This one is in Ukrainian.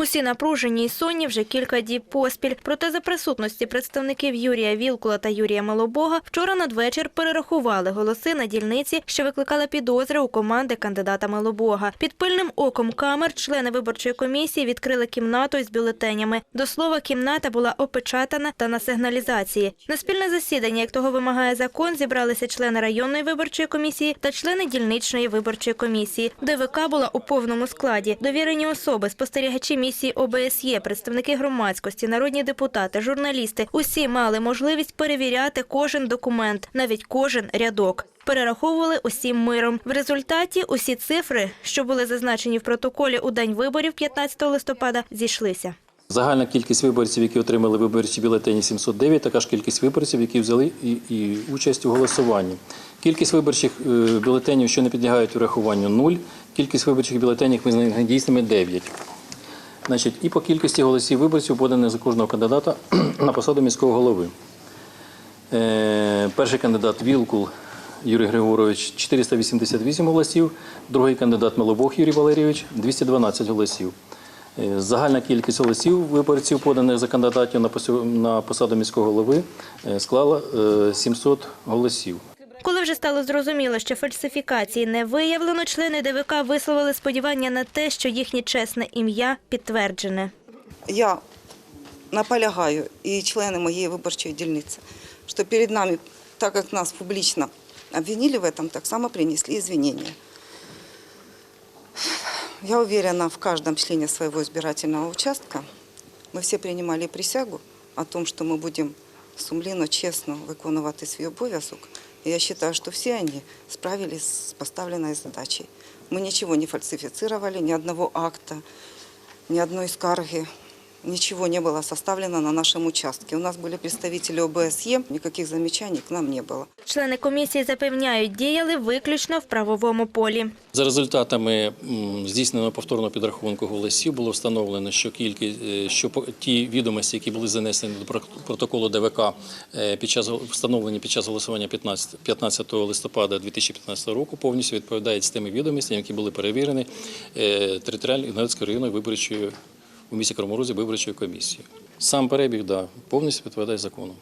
Усі напружені й сонні вже кілька діб поспіль. Проте за присутності представників Юрія Вілкула та Юрія Малобога вчора надвечір перерахували голоси на дільниці, що викликала підозри у команди кандидата Малобога. Під пильним оком камер члени виборчої комісії відкрили кімнату із бюлетенями. До слова, кімната була опечатана та на сигналізації. На спільне засідання, як того вимагає закон, зібралися члени районної виборчої комісії та члени дільничної виборчої комісії. ДВК була у повному складі. Довірені особи, спостерігачі місії ОБСЄ, представники громадськості, народні депутати, журналісти – усі мали можливість перевіряти кожен документ, навіть кожен рядок. Перераховували усім миром. В результаті усі цифри, що були зазначені в протоколі у день виборів 15 листопада, зійшлися. Загальна кількість виборців, які отримали виборчі бюлетені 709, така ж кількість виборців, які взяли і, і участь у голосуванні. Кількість виборчих е, бюлетенів, що не підлягають врахуванню 0, кількість виборчих бюлетенів визнаних дійсними 9. Значить, і по кількості голосів виборців поданих за кожного кандидата на посаду міського голови. Е, Перший кандидат Вілкул Юрій Григорович 488 голосів, другий кандидат Милобог Юрій Валерійович 212 голосів. Е, Загальна кількість голосів виборців, поданих за кандидатів на посаду міського голови, е, склала е, 700 голосів. Коли вже стало зрозуміло, що фальсифікації не виявлено, члени ДВК висловили сподівання на те, що їхнє чесне ім'я підтверджене. Я наполягаю і члени моєї виборчої дільниці, що перед нами, так як нас публічно обвинили в этом, так само принесли извинения. Я уверена в каждом члене своего избирательного участка. Мы все принимали присягу о том, что мы будем сумлінно, чесно виконувати свій обов'язок. Я считаю, что все они справились с поставленной задачей. Мы ничего не фальсифицировали, ни одного акта, ни одной скарги Ничего не было составлено на нашем участке. У нас были представители ОБСЕ, никаких замечаний к нам не было. Члени комісії запевняють, діяли виключно в правовому полі. За результатами м, здійсненого повторного підрахунку голосів було встановлено, що кількість, е, що по- ті відомості, які були занесені до прот- протоколу ДВК е, під час гол- встановлені під час голосування 15, 15 листопада 2015 року, повністю відповідають з тими відомостями, які були перевірені е, територіальною Ігнатською районною виборчою у місті Краморозі виборчою комісією. Сам перебіг да, повністю відповідає закону.